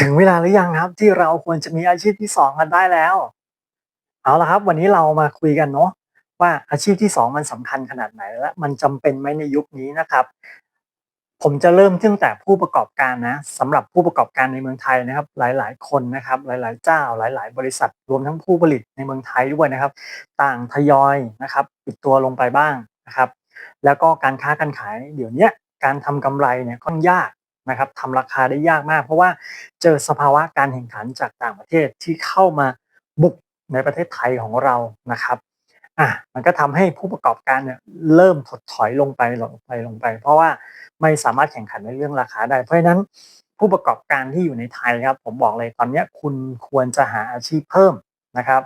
ถึงเวลาหรือยังครับที่เราควรจะมีอาชีพที่2กันได้แล้ว เอาละครับ วันนี้เรามาคุยกันเนาะว่าอาชีพที่2มันสำคัญขนาดไหนและมันจำเป็นไหมในยุคนี้นะครับ ผมจะเริ่มตั้งแต่ผู้ประกอบการนะสำหรับผู้ประกอบการในเมืองไทยนะครับ หลาย ๆ คนนะครับ หลาย ๆ เจ้า หลาย ๆ บริษัทรวมทั้งผู้ผลิตในเมืองไทยด้วยนะครับ ต่างทยอยนะครับปิดตัวลงไปบ้างนะครับ แล้วก็การค้าการขายเดี๋ยวนี้การทำกำไรเนี่ยค่อนยาก นะครับทำราคาได้ยากมาก เพราะว่าเจอสภาวะการแข่งขันจากต่างประเทศที่เข้ามาบุกในประเทศไทยของเรานะครับอะมันก็ทำให้ผู้ประกอบการเนี่ยเริ่มถดถอยลงไปลงไปลงไป เพราะว่าไม่สามารถแข่งขันในเรื่องราคาได้ เพราะฉะนั้นผู้ประกอบการที่อยู่ในไทยครับ ผมบอกเลยตอนนี้คุณควรจะหาอาชีพเพิ่มนะครับ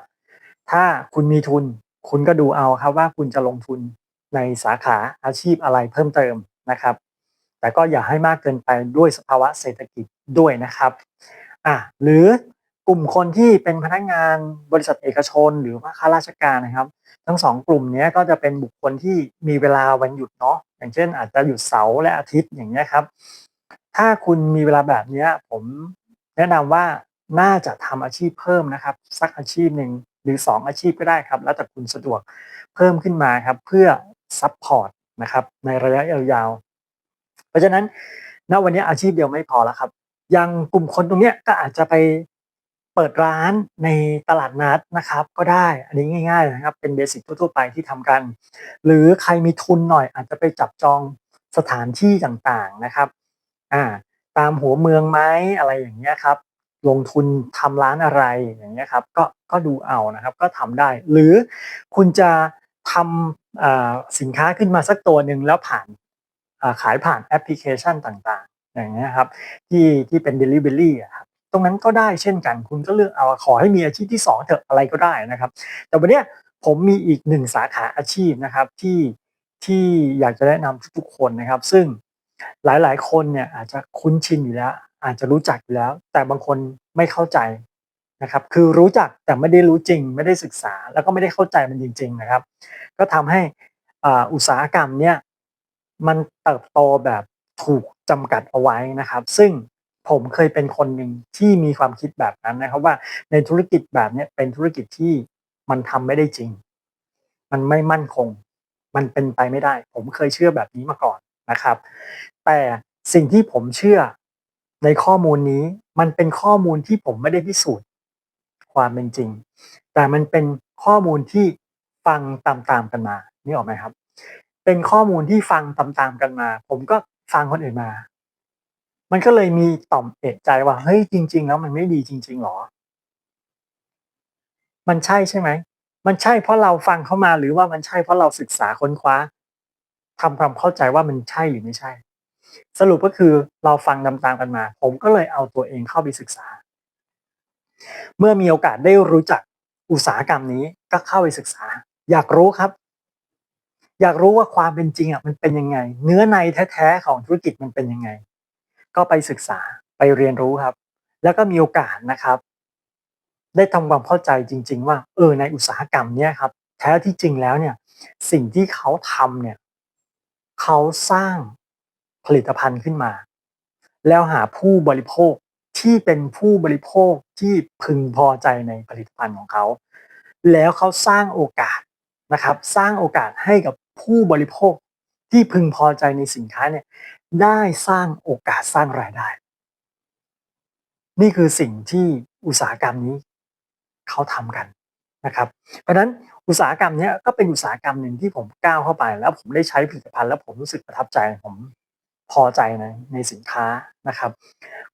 ถ้าคุณมีทุน คุณก็ดูเอาครับว่าคุณจะลงทุนในสาขาอาชีพอะไรเพิ่มเติมนะครับ แต่ก็อย่าให้มากเกินไปด้วยสภาวะเศรษฐกิจด้วยนะครับอะหรือกลุ่มคนที่เป็นพนักงานบริษัทเอกชน หรือว่าข้าราชการนะครับ ทั้งสองกลุ่มนี้ก็จะเป็นบุคคลที่มีเวลาวันหยุดเนาะอย่างเช่น อาจจะหยุดเสาร์และอาทิตย์อย่างเงี้ครับ ถ้าคุณมีเวลาแบบนี้ผมแนะนำว่าน่าจะทำอาชีพเพิ่มนะครับ สักอาชีพหนึ่งหรือ 2 อาชีพก็ได้ครับ แล้วแต่คุณสะดวกเพิ่มขึ้นมาครับ เพื่อซัพพอร์ตนะครับในระยะยาว ราะฉะนั้นณวันนี้อาชีพเดียวไม่พอแล้วครับ ยังกลุ่มคนตรงเนี้ยก็อาจจะไปเปิดร้านในตลาดนัดนะครับ ก็ได้อันนี้ง่ายๆนะครับ เป็นเบสิกทั่วๆไปที่ทำกัน หรือใครมีทุนหน่อยอาจจะไปจับจองสถานที่ต่างๆนะครับอ่าตามหัวเมืองไหมอะไรอย่างเงี้ยครับ ลงทุนทำร้านอะไรอย่างเงี้ยครับ ก็ก็ดูเอานะครับ ก็ทำได้ หรือคุณจะทำสินค้าขึ้นมาสักตัวหนึ่งแล้วผ่าน ขายผ่านแอปพลิเคชันต่างๆ อย่างเงี้ยครับที่ที่เป็น Delivery อะครับตรงนั้นก็ได้เช่นกัน คุณก็เลือกเอาขอให้มีอาชีพที่ 2 เถอะอะไรก็ได้นะครับ แต่วันนี้ผมมีอีกหนึ่งสาขาอาชีพนะครับที่ที่อยากจะแนะนำทุกๆคนนะครับ ซึ่งหลายๆ คนเนี่ยอาจจะคุ้นชินอยู่แล้ว อาจจะรู้จักอยู่แล้ว แต่บางคนไม่เข้าใจนะครับ คือรู้จักแต่ไม่ได้รู้จริง ไม่ได้ศึกษาแล้วก็ไม่ได้เข้าใจมันจริง ๆนะครับ ก็ทำให้อุตสาหกรรมเนี่ย มันเติบโตแบบถูกจำกัดเอาไว้นะครับ ซึ่งผมเคยเป็นคนหนึ่งที่มีความคิดแบบนั้นนะครับว่าในธุรกิจแบบนี้เป็นธุรกิจที่มันทำไม่ได้จริง มันไม่มั่นคง มันเป็นไปไม่ได้ ผมเคยเชื่อแบบนี้มาก่อนนะครับ แต่สิ่งที่ผมเชื่อในข้อมูลนี้มันเป็นข้อมูลที่ผมไม่ได้พิสูจน์ความเป็นจริง แต่มันเป็นข้อมูลที่ฟังตามๆกันมานี่ออกไหมครับ เป็นข้อมูลที่ฟังตามๆกันมา ผมก็ฟังคนอื่นมา มันก็เลยมีต่อมเอกใจว่าเฮ้ยจริง ๆ แล้วมันไม่ดีจริง ๆหรอ มันใช่ใช่ไหมมันใช่เพราะเราฟังเข้ามาหรือว่ามันใช่เพราะเราศึกษาค้นคว้าทำความเข้าใจว่ามันใช่หรือไม่ใช่ สรุปก็คือเราฟังตามๆกันมา ผมก็เลยเอาตัวเองเข้าไปศึกษา เมื่อมีโอกาสได้รู้จักอุตสาหกรรมนี้ก็เข้าไปศึกษา อยากรู้ครับ อยากรู้ว่าความเป็นจริงอะมันเป็นยังไง เนื้อในแท้ๆของธุรกิจมันเป็นยังไง ก็ไปศึกษาไปเรียนรู้ครับ แล้วก็มีโอกาสนะครับ ได้ทำความเข้าใจจริง ๆ ว่า เออในอุตสาหกรรมเนี้ยครับ แท้ที่จริงแล้วเนี่ย สิ่งที่เขาทำเนี่ยเขาสร้างผลิตภัณฑ์ขึ้นมา แล้วหาผู้บริโภคที่เป็นผู้บริโภคที่พึงพอใจในผลิตภัณฑ์ของเขา แล้วเขาสร้างโอกาสนะครับ สร้างโอกาสให้กับ ผู้บริโภคที่พึงพอใจในสินค้าเนี่ยได้สร้างโอกาสสร้างรายได้ นี่คือสิ่งที่อุตสาหกรรมนี้เขาทำกันนะครับ เพราะฉะนั้นอุตสาหกรรมนี้ก็เป็นอุตสาหกรรมหนึ่งที่ผมก้าวเข้าไป แล้วผมได้ใช้ผลิตภัณฑ์แล้วผมรู้สึกประทับใจผมพอใจในในสินค้านะครับ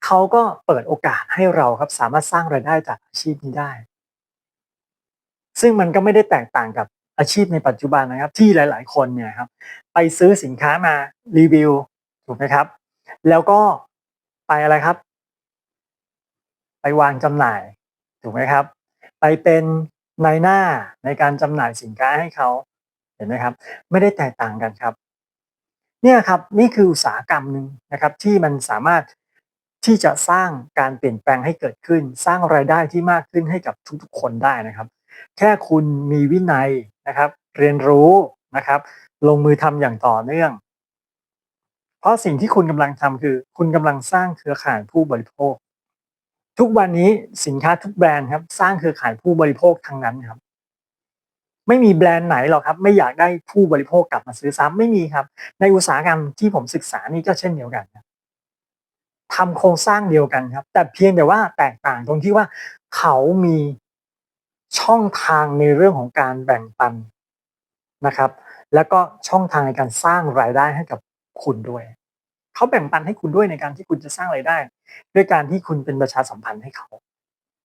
เขาก็เปิดโอกาสให้เราครับสามารถสร้างรายได้จากอาชีพนี้ได้ ซึ่งมันก็ไม่ได้แตกต่างกับ อาชีพในปัจจุบันนะครับที่หลาย ๆ คนเนี่ยครับไปซื้อสินค้ามารีวิวถูกไหมครับ แล้วก็ไปอะไรครับ ไปวางจำหน่ายถูกไหมครับ ไปเป็นนายหน้าในการจำหน่ายสินค้าให้เขาเห็นไหมครับ ไม่ได้แตกต่างกันครับ เนี่ยครับนี่คืออุตสาหกรรมหนึ่งนะครับ ที่มันสามารถที่จะสร้างการเปลี่ยนแปลงให้เกิดขึ้น สร้างรายได้ที่มากขึ้นให้กับทุกๆ คนได้นะครับ แค่คุณมีวินัย นะครับ เรียนรู้นะครับ ลงมือทำอย่างต่อเนื่อง เพราะสิ่งที่คุณกำลังทำคือ คุณกำลังสร้างเครือข่ายผู้บริโภค ทุกวันนี้สินค้าทุกแบรนด์ครับ สร้างเครือข่ายผู้บริโภคทั้งนั้นครับ ไม่มีแบรนด์ไหนหรอกครับ ไม่อยากได้ผู้บริโภคกลับมาซื้อซ้ำไม่มีครับ ในอุตสาหกรรมที่ผมศึกษานี่ก็เช่นเดียวกันครับทำโครงสร้างเดียวกันครับ แต่เพียงแต่ว่าแตกต่างตรงที่ว่าเขามี ช่องทางในเรื่องของการแบ่งปันนะครับ แล้วก็ช่องทางในการสร้างรายได้ให้กับคุณด้วยเขาแบ่งปันให้คุณด้วยในการที่คุณจะสร้างรายได้ ด้วยการที่คุณเป็นประชาสัมพันธ์ให้เขา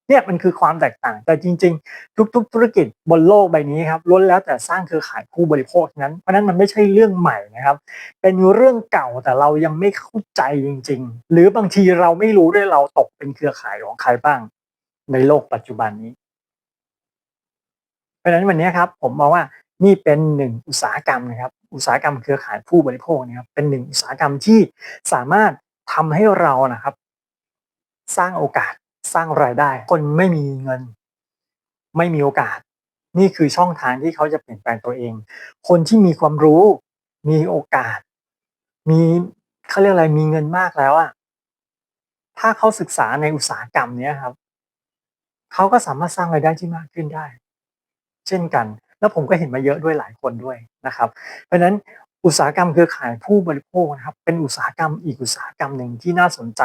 เนี่ยมันคือความแตกต่าง แต่จริง ๆ ทุก ๆ ธุรกิจบนโลกใบนี้ครับล้วนแล้วแต่สร้างเครือข่ายผู้บริโภคนั้น เพราะนั้นมันไม่ใช่เรื่องใหม่นะครับ เป็นเรื่องเก่าแต่เรายังไม่เข้าใจจริง ๆ หรือบางทีเราไม่รู้ด้วยเราตกเป็นเครือข่ายของใครบ้าง ในโลกปัจจุบันนี้ ราะฉะนั้นวันนี้ครับผมมองว่านี่เป็นหนึ่งอุตสาหกรรมนะครับอุตสาหกรรมเครือข่ายผู้บริโภคนะครับเป็นหนึ่งอุตสาหกรรมที่สามารถทำให้เรานะครับ สร้างโอกาสสร้างรายได้ คนไม่มีเงิน ไม่มีโอกาส นี่คือช่องทางที่เขาจะเปลี่ยนแปลงตัวเอง คนที่มีความรู้ มีโอกาส มีเขาเรียกอะไรมีเงินมากแล้วอะถ้าเขาศึกษาในอุตสาหกรรมเนี้ยครับเขาก็สามารถสร้างรายได้ที่มากขึ้นได้ เช่นกัน แล้วผมก็เห็นมาเยอะด้วยหลายคนด้วยนะครับ เพราะฉะนั้นอุตสาหกรรมเครือข่ายผู้บริโภคนะครับเป็นอุตสาหกรรมอีกอุตสาหกรรมหนึ่งที่น่าสนใจ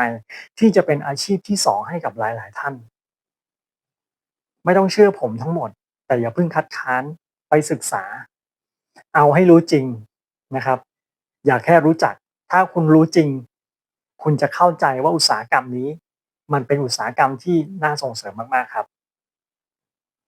ที่จะเป็นอาชีพที่สองให้กับหลาย ๆ ท่าน ไม่ต้องเชื่อผมทั้งหมด แต่อย่าเพิ่งคัดค้านไปศึกษา เอาให้รู้จริงนะครับ อย่าแค่รู้จัก ถ้าคุณรู้จริง คุณจะเข้าใจว่าอุตสาหกรรมนี้ มันเป็นอุตสาหกรรมที่น่าส่งเสริมมาก ๆ ครับ